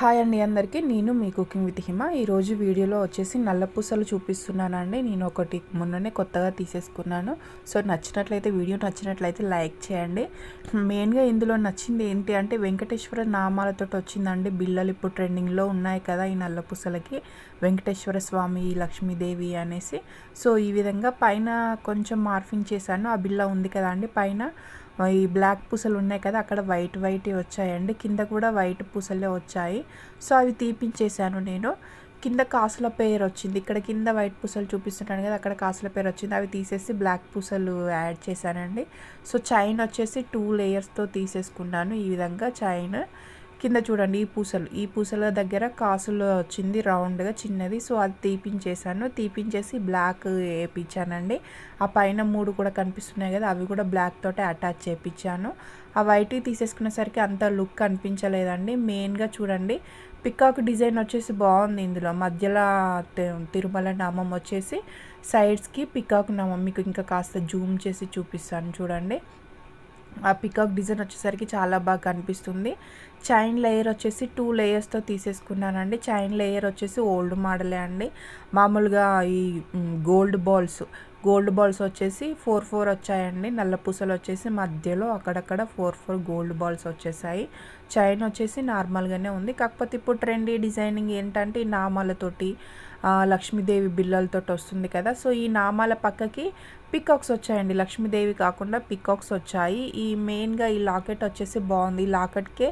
Hi అండి అందరికీ. నేను మీ కుకింగ్ విత్ హిమ. ఈరోజు వీడియోలో వచ్చేసి నల్ల పూసలు చూపిస్తున్నానండి. నేను ఒకటి మొన్ననే కొత్తగా తీసేసుకున్నాను. సో నచ్చినట్లయితే వీడియో నచ్చినట్లయితే లైక్ చేయండి. మెయిన్గా ఇందులో నచ్చింది ఏంటి అంటే వెంకటేశ్వర నామాలతో వచ్చిందండి. బిల్లలు ఇప్పుడు ట్రెండింగ్లో ఉన్నాయి కదా ఈ నల్ల పూసలకి. వెంకటేశ్వర స్వామి లక్ష్మీదేవి అనేసి. సో ఈ విధంగా పైన కొంచెం మార్ఫింగ్ చేశాను. ఆ బిల్ల ఉంది కదా అండి పైన. ఈ బ్లాక్ పూసలు ఉన్నాయి కదా అక్కడ వైట్ వైట్ వచ్చాయండి కింద కూడా వైట్ పూసలే వచ్చాయి. సో అవి తీపించేశాను నేను. కింద కాసుల పేరు వచ్చింది. ఇక్కడ కింద వైట్ పూసలు చూపిస్తున్నాను కదా అక్కడ కాసుల పేరు వచ్చింది. అవి తీసేసి బ్లాక్ పూసలు యాడ్ చేశానండి. సో చైన్ వచ్చేసి టూ లేయర్స్తో తీసేసుకున్నాను ఈ విధంగా చైన్. కింద చూడండి ఈ పూసలు. ఈ పూసల దగ్గర కాసులు వచ్చింది రౌండ్గా చిన్నది. సో అది తీపించేసాను తీపించేసి బ్లాక్ వేయించానండి ఆ పైన మూడు కూడా కనిపిస్తున్నాయి కదా అవి కూడా బ్లాక్ తోటే అటాచ్ చేయించాను ఆ వైట్ తీసేసుకునేసరికి అంత లుక్ అనిపించలేదండి మెయిన్గా చూడండి పికాక్ డిజైన్ వచ్చేసి బాగుంది ఇందులో. మధ్యలో తిరుమల నామం వచ్చేసి సైడ్స్కి పికాక్ నామం. మీకు ఇంకా కాస్త జూమ్ చేసి చూపిస్తాను చూడండి. ఆ పికాక్ డిజైన్ వచ్చేసరికి చాలా బాగా కనిపిస్తుంది. చైన్ లేయర్ వచ్చేసి టూ లేయర్స్తో తీసేసుకున్నానండి. చైన్ లేయర్ వచ్చేసి ఓల్డ్ మోడలే అండి. మామూలుగా ఈ గోల్డ్ బాల్స్ గోల్డ్ బాల్స్ వచ్చేసి ఫోర్ ఫోర్ వచ్చాయండి. నల్ల పూసలు వచ్చేసి మధ్యలో అక్కడక్కడ ఫోర్ ఫోర్ గోల్డ్ బాల్స్ వచ్చేసాయి. చైన్ వచ్చేసి నార్మల్గానే ఉంది. కాకపోతే ఇప్పుడు ట్రెండీ డిజైనింగ్ ఏంటంటే ఈ నామాలతోటి లక్ష్మీదేవి బిల్లలతో వస్తుంది కదా. సో ఈ నామాల పక్కకి పికాక్స్ వచ్చాయండి. లక్ష్మీదేవి కాకుండా పికాక్స్ వచ్చాయి. ఈ మెయిన్గా ఈ లాకెట్ వచ్చేసి బాగుంది. ఈ లాకెట్కే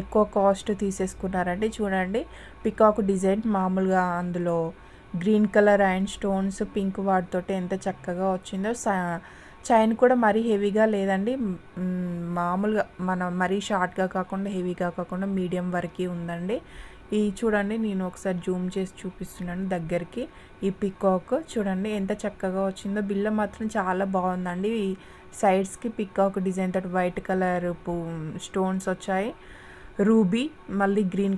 ఎక్కువ కాస్ట్ తీసేసుకున్నారండి. చూడండి పికాక్ డిజైన్ మామూలుగా అందులో green colour and stones pink వాటితోటి ఎంత చక్కగా వచ్చిందో. చైన్ కూడా మరీ హెవీగా లేదండి. మామూలుగా మన మరీ షార్ట్గా కాకుండా హెవీగా కాకుండా మీడియం వరకు ఉందండి. ఈ చూడండి నేను ఒకసారి జూమ్ చేసి చూపిస్తున్నాను దగ్గరికి. ఈ పికాక్ చూడండి ఎంత చక్కగా వచ్చిందో. బిల్ల మాత్రం చాలా బాగుందండి. ఈ సైడ్స్కి పికాక్ డిజైన్ తోటి వైట్ కలర్ స్టోన్స్ వచ్చాయి. రూబీ మళ్ళీ గ్రీన్